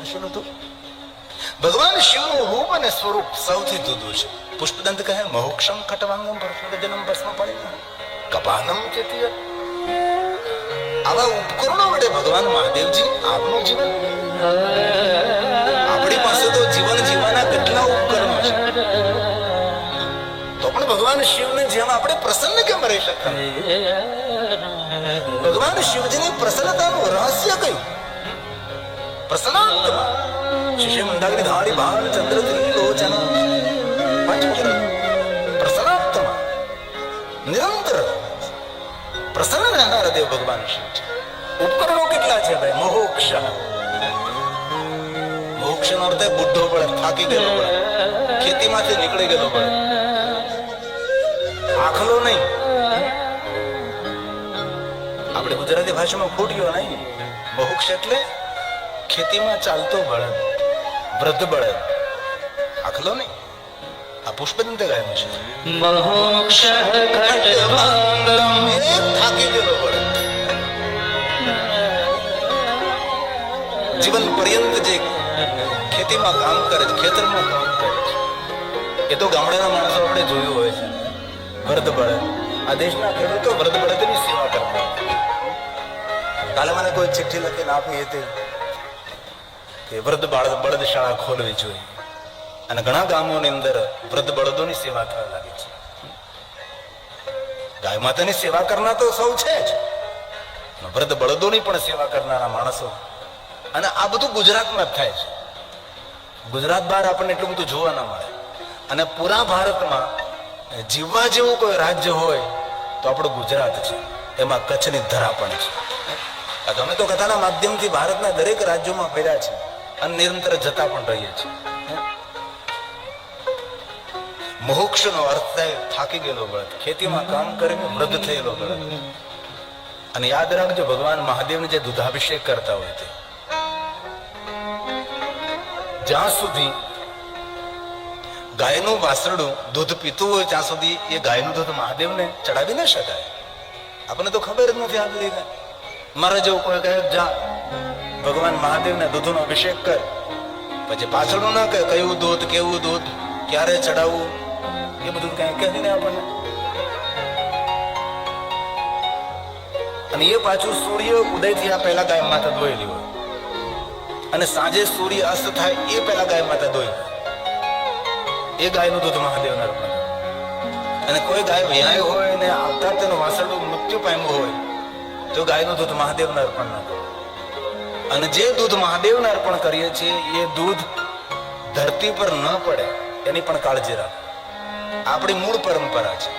ત્રિશુલ હતું ભગવાન શિવનું રૂપ અને સ્વરૂપ સૌથી જુદું છે. પુષ્પદંત કહે, મોક્ષમ ખટવાંગમ જન્મ ભસ્મ પડે કપાનમ ચેતીય. આવા ઉપકરણો વડે ભગવાન મહાદેવજી આપનું જીવન. આપણી પાસે તો જીવન જીવવાના કેટલા ઉપકરણો છે. તો પણ ભગવાન શિવને જેમ આપણે પ્રસન્ન કેમ રહી શકતા? ભગવાન શિવજીની પ્રસન્નતાનું રહસ્ય કયું? મંદાગ્નિ ધારી ભાલ ચંદ્ર ત્રિલોચન પાંચમ પ્રસન્નાત્મા નિરંતર પ્રસન્ન રહેનારા દેવ ભગવાન શિવ છે ઉપકરણો કેટલા છે ભાઈ મોક્ષ મોક્ષ આપણે ગુજરાતી ભાષામાં ફૂટ્યો નહીં મોક્ષ એટલે ખેતીમાં ચાલતો બળદ વૃદ્ધ બળદ. આખલો નહીં? આ પુષ્પદંત ગાયનું છે. થાકી ગયેલો બળદ. જીવન પર્યંત જે ખેતીમાં કામ કરે છે ખેતરમાં કામ કરે છે એ તો ગામડાના માણસો આપણે જોયું હોય છે. વૃદ્ધ બળદ. આ દેશના ખેડૂતો વૃદ્ધ બળદની સેવા કરતા. કાલે મને કોઈ ચિઠ્ઠી લખીને આપી હતી. કે વૃદ્ધ બળદ બળદ ખોલવી જોઈએ. અને ઘણા ગામોની અંદર વૃદ્ધ બળદોની સેવા થવા લાગી છે. ગાય માતાની સેવા કરનાર તો સૌ છે જ. વૃદ્ધ બળદોની પણ સેવા કરનારા માણસો. અને આ બધું ગુજરાતમાં જ થાય છે. ગુજરાત બહાર આપણને એટલું બધું જોવા ના મળે. અને પૂરા ભારતમાં જીવવા જેવું કોઈ રાજ્ય હોય તો આપણું ગુજરાત છે. એમાં કચ્છની ધરા પણ છે. તમે તો કથાના માધ્યમથી ભારતના દરેક રાજ્યોમાં ફેર્યા છે. અને નિરંતર જતા પણ રહીએ છીએ. મોક્ષનો અર્થ થાય, થાકી ગયેલો બળદ ખેતીમાં કામ કરીને વૃદ્ધ થયેલો બળદ અને યાદ રાખજો, ભગવાન મહાદેવને જે દુધાભિષેક કરતા હોય તે. જ્યાં સુધી ગાયનું વાસરડું દૂધ પીતું હોય, ત્યાં સુધી એ ગાયનું દૂધ મહાદેવને ચડાવી ન શકાય. આપણને તો ખબર જ નથી આ બધી મારા જેવું કોઈ કહે, જા. ભગવાન મહાદેવને દૂધનો અભિષેક કર. પછી પાછળનું ના કહે કયું દૂધ, કેવું દૂધ, ક્યારે ચડાવવું, એ બધું કઈ કહે ને આપણને. અને એ પાછું સૂર્ય ઉદય થયા પહેલા ગાય માતા ધોયેલી હોય. અને સાંજે સૂર્ય અસ્ત થાય એ પહેલા ગાય માતા ધોઈ એ ગાયનું દૂધ મહાદેવના અર્પણ અને કોઈ ગાય વ્યાય હોય ને આવતા તેનું વાસરડું મૃત્યુ પામ્યું હોય, તો ગાયનું દૂધ મહાદેવને અર્પણ ના કરે અને જે દૂધ મહાદેવને અર્પણ કરીએ છીએ, એ દૂધ ધરતી પર ન પડે, એની પણ કાળજી રાખો. આપણી મૂળ પરંપરા છે.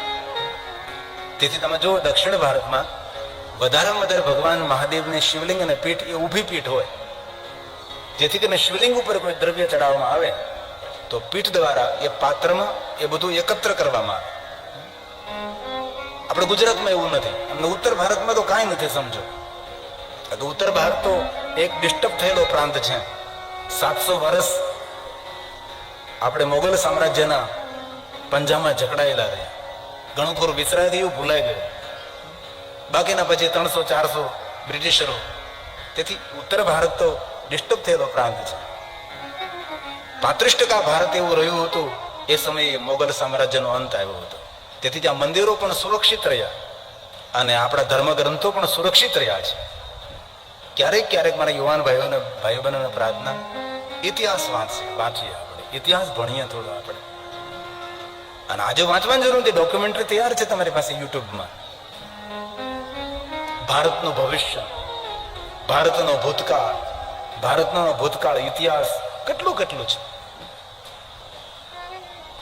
તેથી તમે જુઓ, દક્ષિણ ભારતમાં વધારેમાં વધારે ભગવાન મહાદેવની શિવલિંગ અને પીઠ એ ઊભી પીઠ હોય. જેથી કરીને શિવલિંગ ઉપર કોઈ દ્રવ્ય ચડાવવામાં આવે, તો પીઠ દ્વારા એ પાત્રમાં એ બધું એકત્ર કરવામાં આવે. આપણે ગુજરાતમાં એવું નથી. અને ઉત્તર ભારતમાં તો કાંઈ નથી, સમજો. ઉત્તર ભારત તો એક ડિસ્ટર્બ થયેલો પ્રાંત છે. સાતસો વર્ષ આપણે મોગલ સામ્રાજ્યના પંજામાં જકડાયેલા રહ્યા. ઘણું ખરું વિસરાઈ ગયું, ભૂલાઈ ગયું. બાકીના પછી ત્રણસો, ચારસો બ્રિટિશરો. તેથી ઉત્તર ભારત તો ડિસ્ટર્બ થયેલો પ્રાંત છે. પાંત્રીસ ટકા ભારત એવું રહ્યું હતું, એ સમયે મોગલ સામ્રાજ્યનો અંત આવ્યો હતો. તેથી ત્યાં મંદિરો પણ સુરક્ષિત રહ્યા અને આપણા ધર્મગ્રંથો પણ સુરક્ષિત રહ્યા છે. ક્યારેક ક્યારેક મારા યુવાન ભાઈઓને ભાઈ બહેનોને પ્રાર્થના, ઇતિહાસ વાંચીએ વાંચીએ આપણે. ઇતિહાસ ભણીએ થોડો આપણે. અને આજે વાંચવાની જરૂર નથી ડોક્યુમેન્ટરી તૈયાર છે તમારી પાસે યુટ્યુબમાં. ભારતનું ભવિષ્ય, ભારતનો ભૂતકાળ ભારતનો ભૂતકાળ ઇતિહાસ કેટલું કેટલું છે?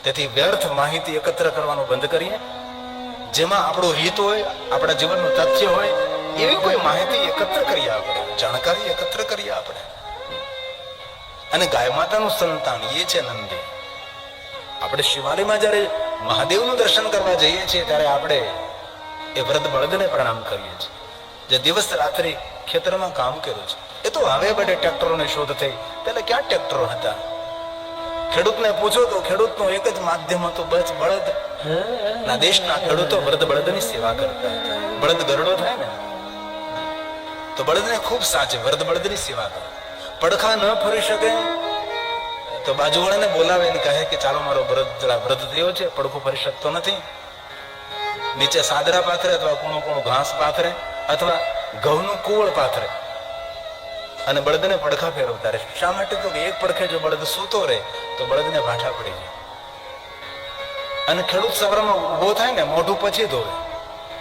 તેથી વ્યર્થ માહિતી એકત્ર કરવાનું બંધ કરીએ. જેમાં આપણું હિત હોય, આપણા જીવનનું તથ્ય હોય એવી કોઈ માહિતી એકત્ર કરી આપણે જાણકારી એકત્ર કરી આપણે અને ગાય માતાનું સંતાન એ છે નંદી. આપણે શિવાલયમાં જ્યારે મહાદેવનું દર્શન કરવા જઈએ છીએ ત્યારે આપણે એ વ્રત બળદને પ્રણામ કરીએ છીએ. જે દિવસ રાત્રિ ખેતરમાં કામ કર્યું છે. એ તો હવે બધે ટ્રેક્ટરોની શોધ થઈ. પહેલા ક્યાં ટ્રેક્ટરો હતા? ખેડૂતને પૂછો તો ખેડૂતનું એક જ માધ્યમ હતું બસ બળદ. ના દેશના ખેડૂતો વ્રત બળદની સેવા કરતા હતા. બળદ ગરડો થાય ને તો બળદને ખૂબ સાચે, વરદ બળદની સેવા કરે. પડખા ન ફરી શકે, તો બાજુવાળાને બોલાવે ને કહે કે ચાલો મારો વ્રત જરા વ્રત થયો છે, પડખું ફરી શકતો નથી. નીચે સાદરા પાથરે અથવા કૂણું કૂણું ઘાસ પાથરે અથવા ઘઉંનું કુવળ પાથરે. અને બળદને પડખા ફેરવતા રહે શા માટે? તો એક પડખે જો બળદ સૂતો રહે, તો બળદને ભાઠા પડી જાય. અને ખેડૂત સવારમાં ઊભો થાય ને, મોઢું પછી ધોવે.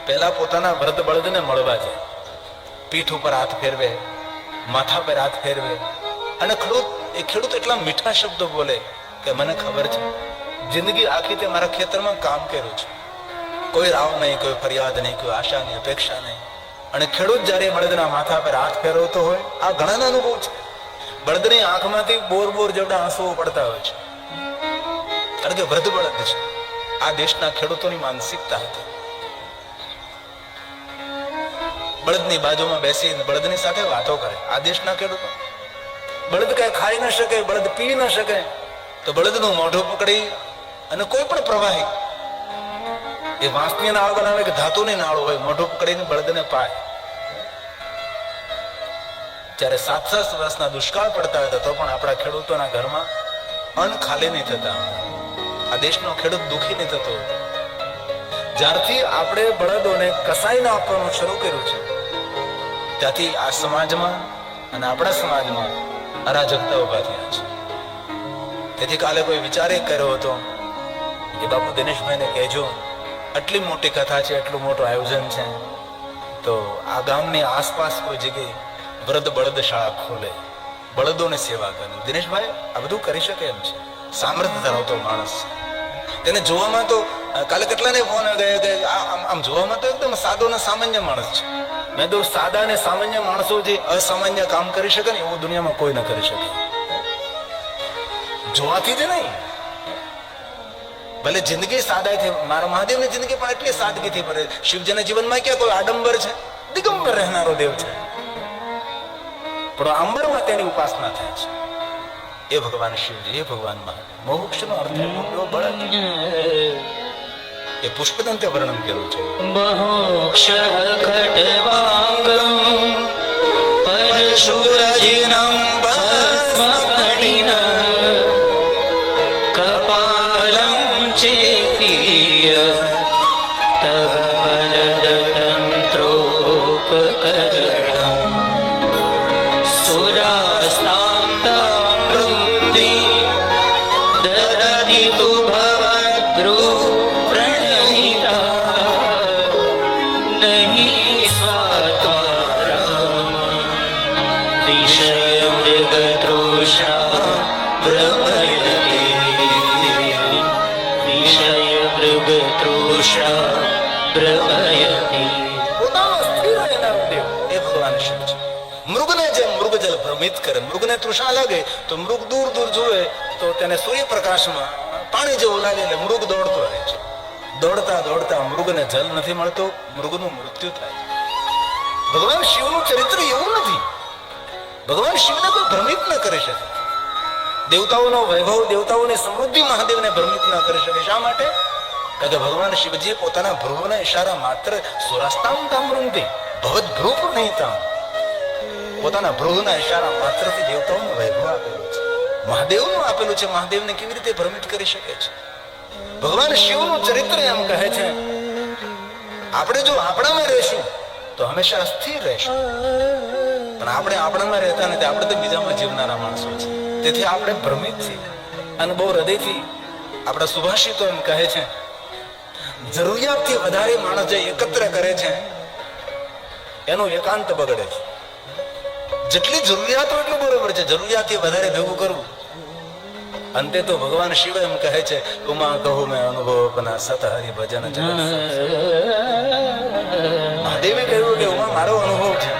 પહેલા પોતાના વ્રત બળદને મળવા જાય. પીઠ ઉપર હાથ ફેરવે, માથા પર હાથ ફેરવે. અને ખેડૂત, એ ખેડૂત એટલા મીઠા શબ્દો બોલે કે મને ખબર છે, જિંદગી આખી તે મારા ખેતરમાં કામ કર્યું છે. કોઈ રાવ નહીં, કોઈ ફરિયાદ નહીં, કોઈ આશા નહીં, અપેક્ષા નહીં. અને ખેડૂત જ્યારે બળદના માથા પર હાથ ફેરવતો હોય, આ ઘણાના અનુભવ છે. બળદની આંખમાંથી બોર બોર જેવડા આંસુઓ પડતા હોય છે. કારણ કે વૃદ્ધ બળદ છે. આ દેશના ખેડૂતોની માનસિકતા હતી. બળદની બાજુમાં બેસી બળદની સાથે વાતો કરે. આ દેશના ખેડૂતો. બળદ કઈ ખાઈ ન શકે, બળદ પી ન શકે. તો બળદનું મોઢું પકડી અને કોઈ પણ પ્રવાહી એ વાંસની નાળ બનાવે કે ધાતુની નાળ હોય, મોઢું પકડીને બળદને પાય. જ્યારે સાત સાત વર્ષના દુષ્કાળ પડતા હતા તો પણ આપણા ખેડૂતોના ઘરમાં અન્ન ખાલી નહીં થતા. આ દેશનો ખેડૂત દુખી નહીં થતો. હતો જ્યારથી આપણે બળદોને કસાઈને આપવાનું શરૂ કર્યું છે ત્યાંથી આ સમાજમાં અને આપણા સમાજમાં અરાજકતા ઊભા થયા છે. તેથી કાલે કોઈ વિચારે કર્યો હતો કે બાપુ દિનેશભાઈને કહેજો, આટલી મોટી કથા છે એટલું મોટું આયોજન છે, તો આ ગામની આસપાસ કોઈ જગ્યાએ વૃદ્ધ બળદ શાળા ખોલે, બળદોની સેવા કરે. દિનેશભાઈ, આ બધું કરી શકે એમ છે. સામર્થ્ય ધરાવતો માણસ તેને જોવામાં તો, કાલે કેટલાને ફોન ગયા કે આમ જોવામાં તો એકદમ સાદો ને સામાન્ય માણસ છે. મેં તો સાદા ને સામાન્ય માણસો જે અસામાન્ય કામ કરી શકે ને, એવું દુનિયામાં કોઈ ન કરી શકે. જોવાથી જ નહીં. ભલે જિંદગી સાદાઈથી મારા મહાદેવની જિંદગી પણ એટલી સાદગીથી ભરે શિવજીના જીવનમાં ક્યાં કોઈ આડંબર છે? દિગંબર રહેનારો દેવ છે. પણ અંબરમાં તેની ઉપાસના થાય છે. એ ભગવાન શિવજી, એ ભગવાન મહાદેવ. મોક્ષનો અર્થ એ મોટો બળદ એ પુષ્પદંતે વર્ણન કર્યું છે. બહુક્ષः ખટવાંગમ પરશુરજિனம் મૃગજલ ભ્રમિત કરે, મૃગને તૃષા લાગે, તો મૃગ દૂર દૂર જુએ, તો તેને સૂર્યપ્રકાશમાં પાણી જેવું લાગે એટલે રહે દોડતા દોડતા મૃગને જલ નથી મળતો, મૃગનું મૃત્યુ થાય ભગવાન શિવનું ચરિત્ર એવું નથી. ભગવાન શિવને કોઈ ભ્રમિત ન કરી શકે. દેવતાઓનો વૈભવ, દેવતાઓની સમૃદ્ધિ મહાદેવને ભ્રમિત ન કરી શકે શા માટે? કારણ ભગવાન શિવજીએ પોતાના ભ્રુવના ઈશારા માત્ર સુરાસ્તામ તામ્રુંતિ ભવદ ભ્રુપ નહીં તામ. પોતાના ભ્રુવના ઈશારા માત્રથી દેવતાઓનો વૈભવ આપેલો છે. મહાદેવનું આપેલું છે, મહાદેવને કેવી રીતે ભ્રમિત કરી શકે છે? ભગવાન શિવનું ચરિત્ર એમ કહે છે, આપણે જો આપણામાં રહેશું, તો હંમેશા અસ્થિર રહેશું. પણ આપણે આપણામાં રહેતા નથી, આપણે તો બીજામાં જીવનારા માણસો છે તેથી આપણે ભ્રમિત છીએ. અને બહુ હૃદયથી આપણા સુભાષિતો એમ કહે છે, જરૂરિયાતથી વધારે માણસ જે એકત્ર કરે છે, એનું એકાંત બગડે છે. જેટલી જરૂરિયાત એટલું બરોબર છે, જરૂરિયાતથી વધારે ભેગું કરવું. અંતે તો ભગવાન શિવ એમ કહે છે, ઉમા કહું મેં અનુભવ અપના સત હરિ ભજન મહાદેવે કહ્યું કે, ઉમા, મારો અનુભવ છે.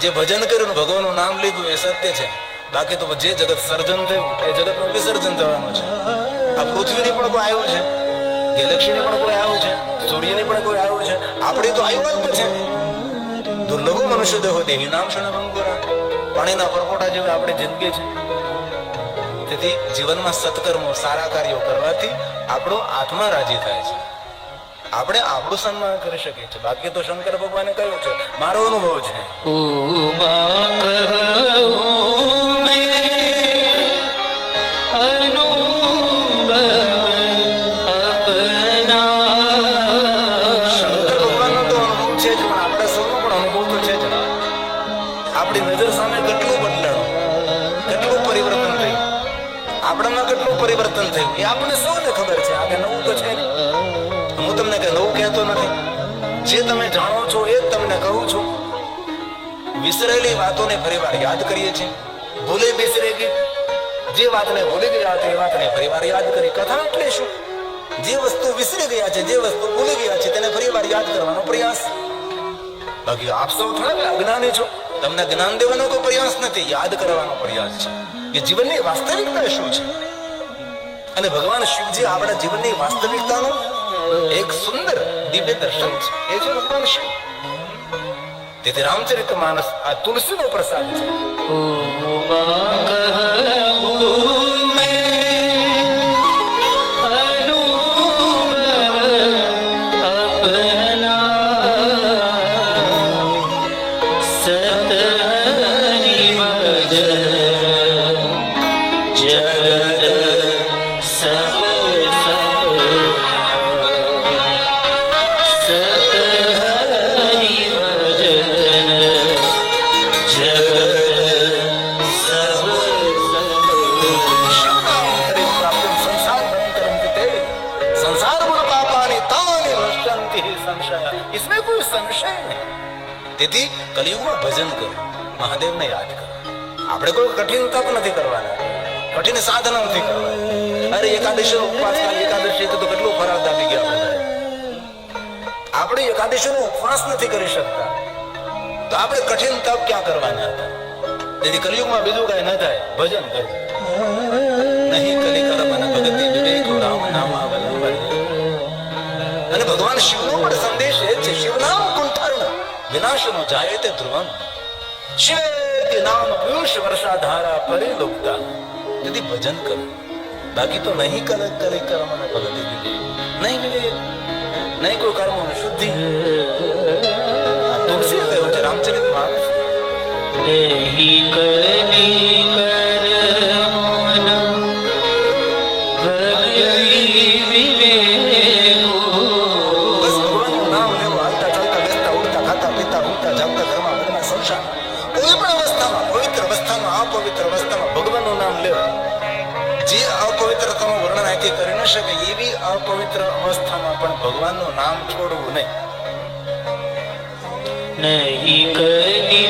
જે ભજન કર્યું ભગવાનનું નામ લીધું એ સત્ય છે. બાકી તો જે જગત સર્જન થયું, એ જગતનું વિસર્જન થવાનું છે. આ પૃથ્વીની પણ કોઈ આવ્યું છે, ગેલેક્સીની પણ કોઈ આવ્યું છે, સૂર્યની પણ કોઈ આવ્યું છે. આપણી તો આવ્યું જ છે દુર્લભો મનુષ્ય દેહો દેવી નામ શણ ભંગુરા? પાણીના પરપોટા જેવી આપણી જિંદગી છે. તેથી જીવનમાં સત્કર્મો, સારા કાર્યો કરવાથી આપણો આત્મા રાજી થાય છે. આપણે આપણું સન્માન કરી શકીએ છીએ. બાકી તો શંકર ભગવાને કહ્યું છે, મારો અનુભવ છે. આપણામાં કેટલું પરિવર્તન થયું? એ આપણને સૌને ખબર છે. આ કે નવું તો છે હું તમને કઈ નવું કહેતો નથી. જે તમે જાણો છો એ જ તમને કહું છું. વિસરેલી વાતોને ફરીવાર યાદ કરીએ છીએ. ભૂલે બિસરે ગઈ જે વાતને ભૂલી ગયા હતા એ વાતને ફરીવાર યાદ કરી કથા એટલે શું જે વસ્તુ વિસરી ગયા છે, જે વસ્તુ ભૂલી ગયા છે, તેને ફરીવાર યાદ કરવાનો પ્રયાસ. બાકી આપ સૌ થોડા અજ્ઞાની છો. તમને જ્ઞાન દેવાનો કોઈ પ્રયાસ નથી, યાદ કરવાનો પ્રયાસ છે. કે જીવનની વાસ્તવિકતા શું છે? અને ભગવાન શિવજી આપણા જીવનની વાસ્તવિકતાનું એક સુંદર દિવ્ય દર્શન છે. એ છે ભગવાન શિવ. તેથી રામચરિત માનસ આ તુલસીનો પ્રસાદ છે. આપણે કોઈ કઠિન તપ નથી કરવાના. કઠિન સાધના નથી કરવાના. અરે એકાદશી ઉપવાસ એકાદશી તો કેટલું ફરાળ દાબી ગયા આપણે એકાદશી ઉપવાસ નથી કરી શકતા. તો આપણે કઠિન તપ ક્યાં કરવાના હતા? તેથી કલયુગમાં બીજું કઈ ન થાય. ભજન કરો. નહીં, કલી કરમ અને વિવેક રામ નામ અને ભગવાન શિવનો પણ સંદેશ એ છે, શિવનામ કુંઠારણ. વિનાશનો જાય તે ધ્રુવમ. શિવે નામ પિયુષ વર્ષા ધારા પરિલુપ્તા તેથી ભજન કરો. બાકી તો નહીં કલ કલી કરમ અને ભગતિ વિવેક નહીં વિવેક નહીં કોઈ કર્મોની શુદ્ધિ. આ તુલસી કહ્યું છે. રામચરિત માનસ અપવિત્રતાનું કરી ન શકે એવી અપવિત્ર અવસ્થામાં પણ ભગવાનનું નામ છોડવું નહીં. નહીં કલી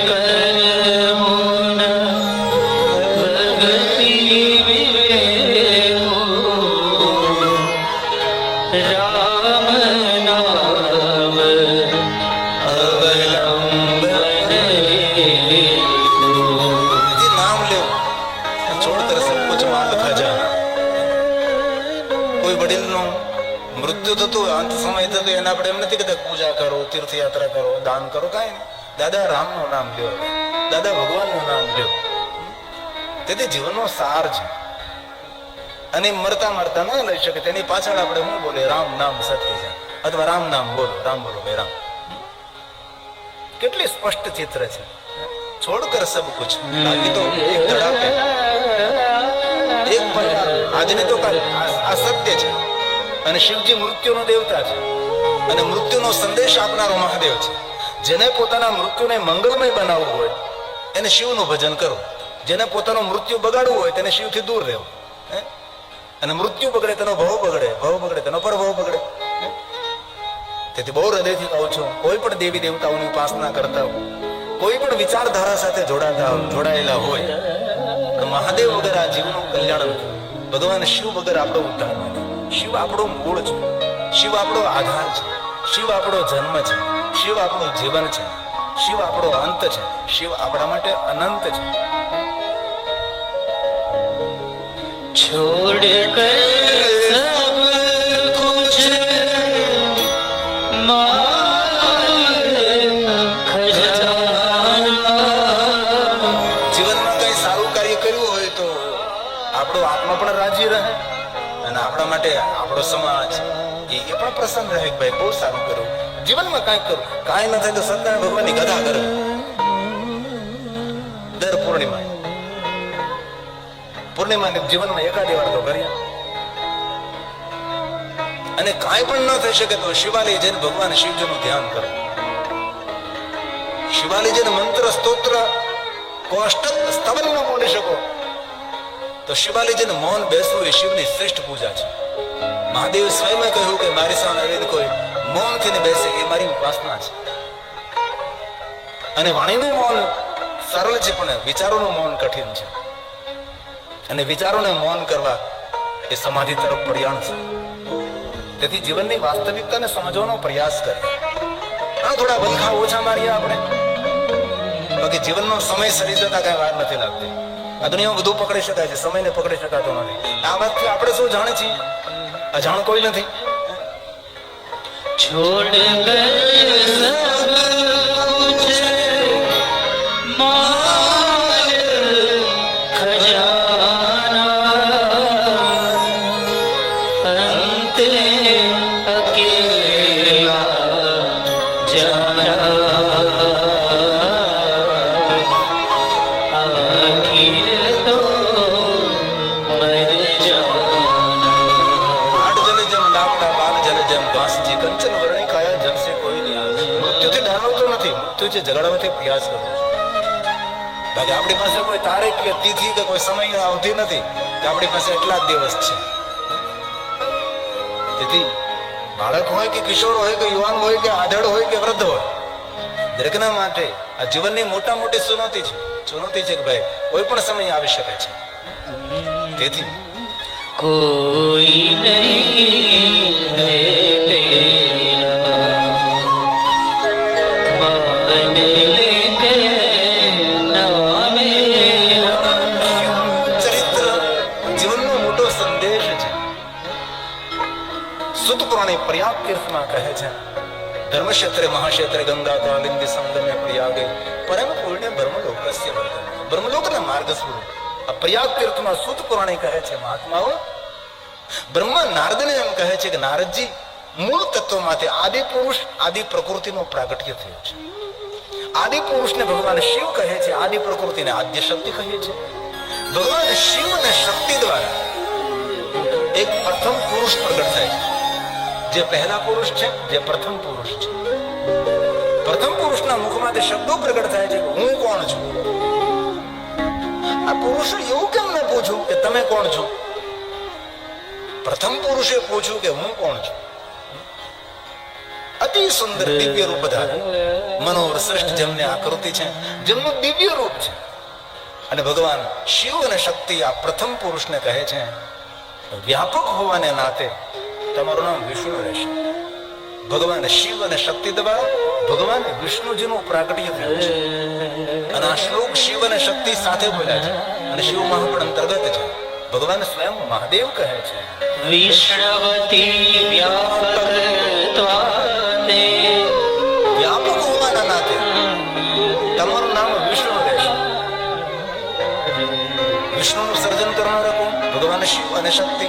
આપણે એમ નથી કહેતા પૂજા કરો, તીર્થયાત્રા કરો, દાન કરો, કાંઈ નહીં. દાદા, રામનું નામ લ્યો. દાદા, ભગવાનનું નામ લ્યો. તેથી જીવનનો સાર છે. અને મરતા મરતા ન લઈ શકે. તેની પાછળ આપણે શું બોલે રામ નામ સત્ય છે. અથવા રામ નામ બોલો. રામ બોલો ભાઈ, રામ. કેટલી સ્પષ્ટ ચિત્ર છે. છોડ કર સબ કુછ. બાકી તો એક ધડાકે. એક પરિવાર આજની તો કાલ આ સત્ય છે. અને શિવજી મૃત્યુનો દેવતા છે. અને મૃત્યુનો સંદેશ આપનારો મહાદેવ છે. જેને પોતાના મૃત્યુને મંગલમય બનાવવું હોય, એને શિવનું ભજન કરો. જેને પોતાનું મૃત્યુ બગાડવું હોય, તેને શિવથી દૂર રહેવું. અને મૃત્યુ બગડે તેનો ભવ બગડે ભવ બગડે તેનો પરભવ બગડે. હે? તેથી બહુ હૃદયથી કહું છું, કોઈ પણ દેવી દેવતાઓની ઉપાસના કરતા હોય, કોઈ પણ વિચારધારા સાથે જોડાતા જોડાયેલા હોય, તો મહાદેવ વગર આ જીવનું કલ્યાણ ભગવાન શિવ વગર આપણો ઉદ્ધાર શિવ આપણો મૂળ છે. શિવ આપણો આધાર છે. શિવ આપણો જન્મ છે. શિવ આપણું જીવન છે. શિવ આપણો અંત છે. શિવ આપણા માટે અનંત છે. છોડ કર પ્રસન્ન રહે ભાઈ, બહુ સારું કરું. જીવનમાં કાંઈક કરું. કાંઈ ન થાય તો સત્યનારાયણ ભગવાનની ગધા કરો. દર પૂર્ણિમા પૂર્ણિમાને જીવનમાં એકાદી વાર તો કરીએ. અને કાંઈ પણ ન થઈ શકે તો શિવાલય જઈને ભગવાન શિવજીનું ધ્યાન કરો. શિવાલય જઈને મંત્ર, સ્તોત્ર કો અષ્ટક સ્તવન ન બોલી શકો. તો શિવાલયજીને મૌન બેસવું એ શિવની શ્રેષ્ઠ પૂજા છે. મહાદેવ સ્વયં કહ્યું કે મારી સામે વેદ કોઈ મૌન થઈને બેસે, એ મારી ઉપાસના છે. અને વાણીનું મૌન સરળ છે, પણ વિચારોનું મૌન કઠિન છે. અને વિચારોને મૌન કરવા એ સમાધિ તરફ પ્રયાણ છે. તેથી જીવનની વાસ્તવિકતાને સમજવાનો પ્રયાસ કરે. આ થોડા વલખા ઓછા મારીએ આપણે? બાકી જીવનનો સમય સરી જતા કઈ વાર નથી લાગતી. આ દુનિયામાં બધું પકડી શકાય છે, સમયને પકડી શકાતો નથી. આ વાતથી આપણે શું જાણે છીએ? અજાણ કોઈ નથી. छोड़ આપણી પાસે કોઈ તારીખ કે તિથિ કે કોઈ સમય આવતી નથી કે આપણી પાસે એટલા જ દિવસ છે. તેથી બાળક હોય કે કિશોર હોય કે યુવાન હોય કે આધળ હોય કે વૃદ્ધ હોય, દરેકના માટે આ જીવનની મોટા મોટી ચુનૌતી છે. ચુનૌતી છે કે ભાઈ કોઈ પણ સમય આવી શકે છે. તેથી કોઈ નહીં. ધર્મક્ષેત્રે મહાક્ષેત્રે ગંગા કાલિંદી સંગમે પ્રયાગે પરમ પુણ્ય બ્રહ્મલોકસ્ય વર્તન બ્રહ્મલોકના માર્ગ સ્વરૂપ આ પ્રયાગ તીર્થમાં સુત પુરાણે કહે છે મહાત્માઓ બ્રહ્મા નારદને એમ કહે છે કે નારદજી મૂળ તત્વમાંથી આદિ પુરુષ આદિ પ્રકૃતિનું પ્રાગટ્ય થયું છે આદિ પુરુષને ભગવાન શિવ કહે છે આદિ પ્રકૃતિને આદ્ય શક્તિ કહે છે ભગવાન શિવ અને શક્તિ દ્વારા એક પ્રથમ પુરુષ પ્રગટ થાય છે જે પહેલા પુરુષ છે જે પ્રથમ પુરુષ છે પુરુષના શબ્દો પ્રગટ થાય છે હું કોણ છું? આ પુરુષે એવું કેમ ન પૂછ્યું કે તમે કોણ છો? પ્રથમ પુરુષે પૂછ્યું કે હું કોણ છું? અતિ સુંદર દિવ્ય રૂપ ધારે. મનોહર શ્રેષ્ઠ જેમને આકૃતિ છે જેમનું દિવ્ય રૂપ છે. અને ભગવાન શિવ અને શક્તિ આ પ્રથમ પુરુષને કહે છે વ્યાપક હોવાને નાતે તમારું નામ વિષ્ણુ રહેશે. ભગવાન શિવ અને શક્તિ દ્વારા ભગવાન વિષ્ણુજીનું પ્રાગટ્ય થયું છે. અને આ શ્લોક શિવ અને શક્તિ સાથે બોલ્યા છે. અને શિવ મહાપણ અંતર્ગત છે. ભગવાન સ્વયં મહાદેવ કહે છે. વિષ્ણવતી વ્યાપક હોવાના નાતે તમારું નામ વિષ્ણુ રહેશે વિષ્ણુનું સર્જન કરનારા કોણ? ભગવાન શિવ અને શક્તિ.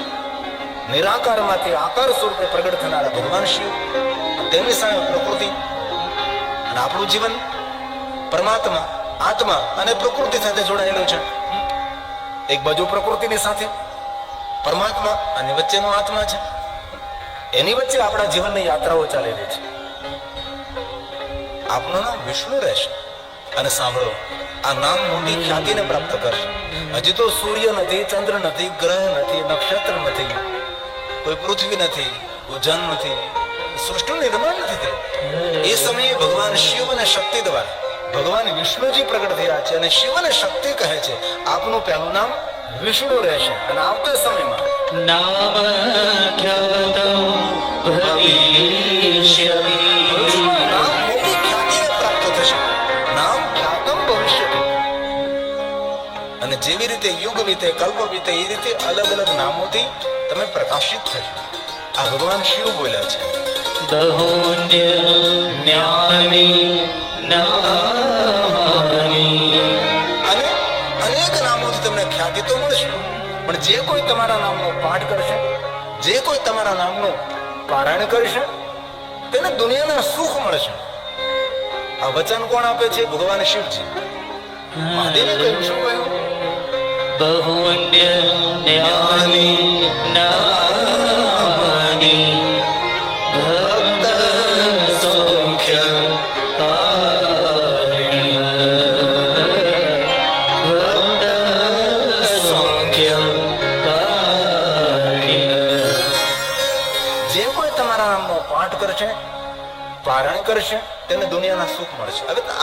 નિરાકારમાંથી આકાર સ્વરૂપે પ્રગટ થનારા ભગવાન શિવ. તેની સામે પ્રકૃતિ. અને આપણું જીવન પરમાત્મા, આત્મા અને પ્રકૃતિ સાથે જોડાયેલું છે. એક બાજુ પ્રકૃતિની સાથે પરમાત્મા અને વચ્ચેનો આત્મા છે. એની વચ્ચે આપણા જીવનની યાત્રાઓ ચાલેલી છે. આપનું નામ વિષ્ણુ રહેશે. અને સાંભળો, આ નામ મોટી ખ્યાતિને પ્રાપ્ત કરશે. હજી તો સૂર્ય નથી, ચંદ્ર નથી, ગ્રહ નથી, નક્ષત્ર નથી. કોઈ પૃથ્વી નથી, કોઈ જન નથી. સૃષ્ટિનું નિર્માણ નથી થયું. એ સમયે ભગવાન શિવ અને શક્તિ દ્વારા ભગવાન વિષ્ણુજી પ્રગટ થયા છે અને શિવ અને શક્તિ કહે છે. આપનું પહેલું નામ વિષ્ણુ રહેશે. અને આવતા સમયમાં નામ અને જેવી રીતે યુગ વીતે કલ્પ વીતે એ રીતે અલગ અલગ નામોથી તમે પ્રકાશિત થશો. આ ભગવાન શિવ બોલ્યા છે. બહુન્ય જ્ઞાની નામાની અને અનેક નામોથી તમને ખ્યાતિ તો મળશે પણ જે કોઈ તમારા નામનો પાઠ કરશે જે કોઈ તમારા નામનું પારાયણ કરશે તેને દુનિયાના સુખ મળશે. આ વચન કોણ આપે છે? ભગવાન શિવજી. મહાદેવે કહ્યું શું કહ્યું? બહુન્ય જ્ઞાની નામાની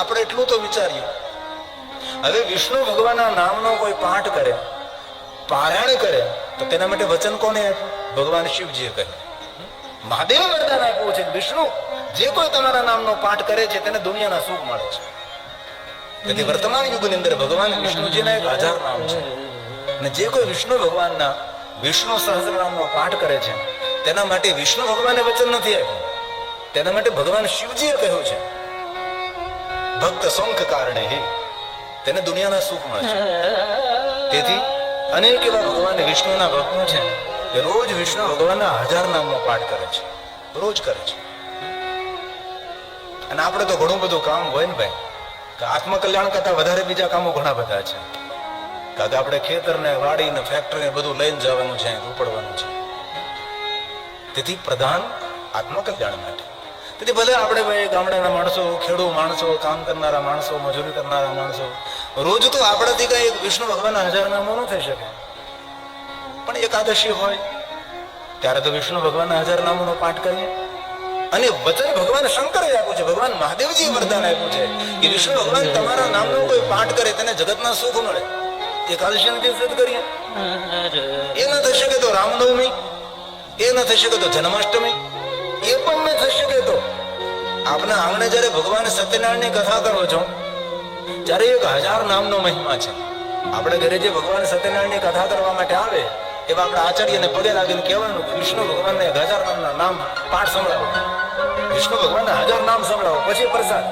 આપણે એટલું તો વિચારીએ. હવે વિષ્ણુ ભગવાનના નામનો કોઈ પાઠ કરે, પારાયણ કરે, તો તેના માટે વચન કોને આપ્યું? ભગવાન શિવજીએ કહ્યું. મહાદેવે વરદાન આપ્યું છે વિષ્ણુ. જે કોઈ તમારા નામનો પાઠ કરે છે, તેને દુનિયાના સુખ મળે છે. તેથી વર્તમાન યુગની અંદર ભગવાન વિષ્ણુજીના એક હજાર નામ છે. અને જે કોઈ વિષ્ણુ ભગવાનના વિષ્ણુ સહસ્રનામનો પાઠ કરે છે, તેના માટે વિષ્ણુ ભગવાને વચન નથી આપ્યું. તેના માટે ભગવાન શિવજીએ કહ્યું છે. ભક્ત શંખ કારણે તેને દુનિયાના સુખ મળે છે. તેથી અનેક એવા ભગવાન વિષ્ણુના ભક્તો છે કે રોજ વિષ્ણુ ભગવાનના હજાર નામનો પાઠ કરે છે. રોજ કરે છે. અને આપણે તો ઘણું બધું કામ હોય ને ભાઈ. કે આત્મકલ્યાણ કરતા વધારે બીજા કામો ઘણા બધા છે. કારણ કે આપણે ખેતર ને ફેક્ટરીને બધું લઈને જવાનું છે ઉપડવાનું છે. તેથી પ્રધાન આત્મકલ્યાણ માટે. તેથી ભલે આપણે ભાઈ ગામડાના માણસો, ખેડૂ માણસો, કામ કરનારા માણસો, મજૂરી કરનારા માણસો, રોજ તો આપણાથી કઈ વિષ્ણુ ભગવાનના હજાર નામો ન થઈ શકે. પણ એકાદશી હોય, ત્યારે તો વિષ્ણુ ભગવાનના હજાર નામોનો પાઠ કરીએ. અને વચન ભગવાન શંકરે આપ્યું છે, ભગવાન મહાદેવજી વરદાન આપ્યું છે, કે વિષ્ણુ ભગવાન તમારા નામનો કોઈ પાઠ કરે, તેને જગતના સુખ મળે. એકાદશી દિવસે કરીએ. એ ન થઈ શકે તો રામનવમી, એ ન થઈ શકે તો જન્માષ્ટમી, એ પણ ન થઈ શકે તો આપના આંગણે જ્યારે ભગવાન સત્યનારાયણની કથા કરો છો, ત્યારે એક હજાર નામનો મહિમા છે. આપણે ઘરે જે ભગવાન સત્યનારાયણની કથા કરવા માટે આવે, એવા આપણા આચાર્યને પગે લાગીને કહેવાનું કે વિષ્ણુ ભગવાનને એક હજાર નામના નામ પાઠ સંભળાવો. વિષ્ણુ ભગવાનના હજાર નામ સંભળાવો, પછી પ્રસાદ.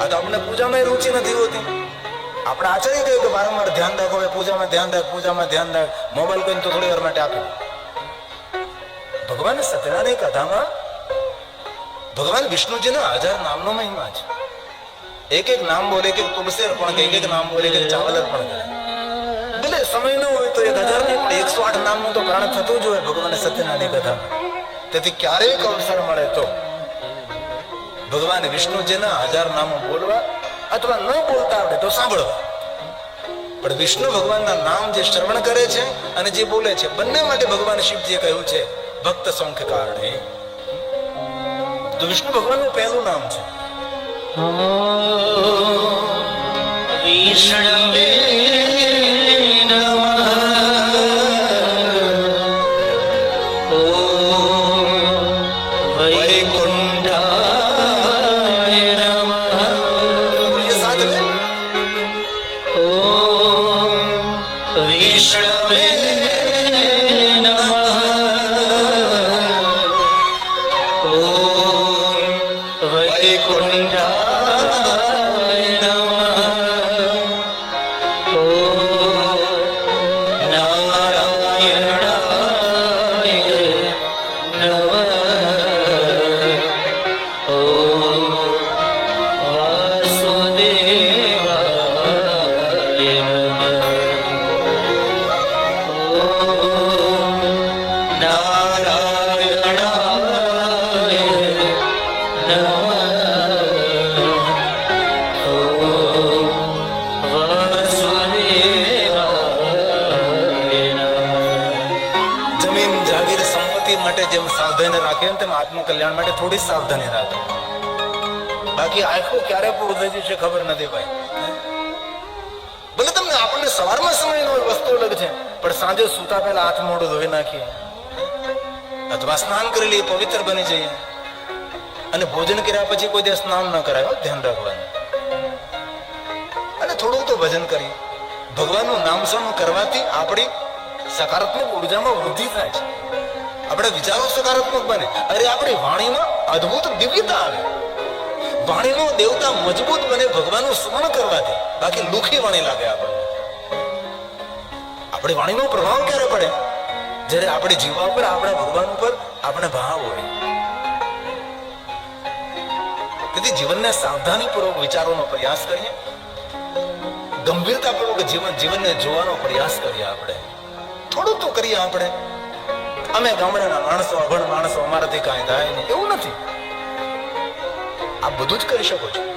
આ તો આપણે પૂજામાં રુચિ નથી હોતી. આપણે આચાર્ય કહ્યું કે વારંવાર ધ્યાન રાખો પૂજામાં ધ્યાન રાખ, પૂજામાં ધ્યાન રાખ, મોબાઈલ કહીને તો થોડી વાર માટે આપ્યું ભગવાન સત્યનારાયણ કથામાં ભગવાન વિષ્ણુજીના હજાર નામનો મહિમા છે એક એક નામ બોલે કે તુલસી અર્પણ કરે, એક એક નામ બોલે કે ચાવલ અર્પણ કરે. ભલે સમય ન હોય તો એક હજાર નહીં પણ એકસો આઠ નામનું તો પ્રાણ થતું જ હોય ભગવાન સત્યનારાયણ કથા. તેથી ક્યારેક અવસર મળે તો ભગવાન વિષ્ણુજીના હજાર નામો બોલવા અથવા ન બોલતા આવડે તો સાંભળવા. પણ વિષ્ણુ ભગવાનના નામ જે શ્રવણ કરે છે અને જે બોલે છે બંને માટે ભગવાન શિવજીએ કહ્યું છે ભક્ત સંખ કારણે. તો વિષ્ણુ ભગવાનનું પહેલું નામ છે. વિષ્ણવે આત્મકલ્યાણ માટે થોડી સાવધાની રાખો. બાકી આખું ક્યારે પૂરું થઈ જશે ખબર નથી ભાઈ. ભલે તમને આપણને સવારમાં સમયનો વસ્તુ અલગ છે, પણ સાંજે સૂતા પહેલા હાથ મોઢું ધોઈ નાખીએ. અથવા સ્નાન કરી લઈએ, પવિત્ર બની જઈએ. અને ભોજન કર્યા પછી કોઈ દિવસ સ્નાન ન કરાય ધ્યાન રાખવાનું. અને થોડું તો ભજન કરીએ. ભગવાનનું નામ સ્મરણ કરવાથી આપણી સકારાત્મક ઉર્જામાં વૃદ્ધિ થાય છે. આપણા વિચારો સકારાત્મક બને. અરે, આપણી વાણીમાં અદ્ભુત દિવ્યતા આવે. વાણીનો દેવતા મજબૂત બને ભગવાનનું સ્મરણ કરવાથી. બાકી લુખી વાણી લાગે આપણને. આપણી વાણીનો પ્રભાવ ક્યારે પડે? જ્યારે આપણી જીવા ઉપર આપણા ભગવાન ઉપર આપણે ભાવ હોય. તેથી જીવનને સાવધાનીપૂર્વક વિચારવાનો પ્રયાસ કરીએ. ગંભીરતાપૂર્વક જીવન, જીવનને જોવાનો પ્રયાસ કરીએ આપણે. થોડું તો કરીએ આપણે. અમે ગામડાના માણસો, અભણ માણસો, અમારાથી કાંઈ થાય નહીં. એવું નથી. આ બધું જ કરી શકો છો.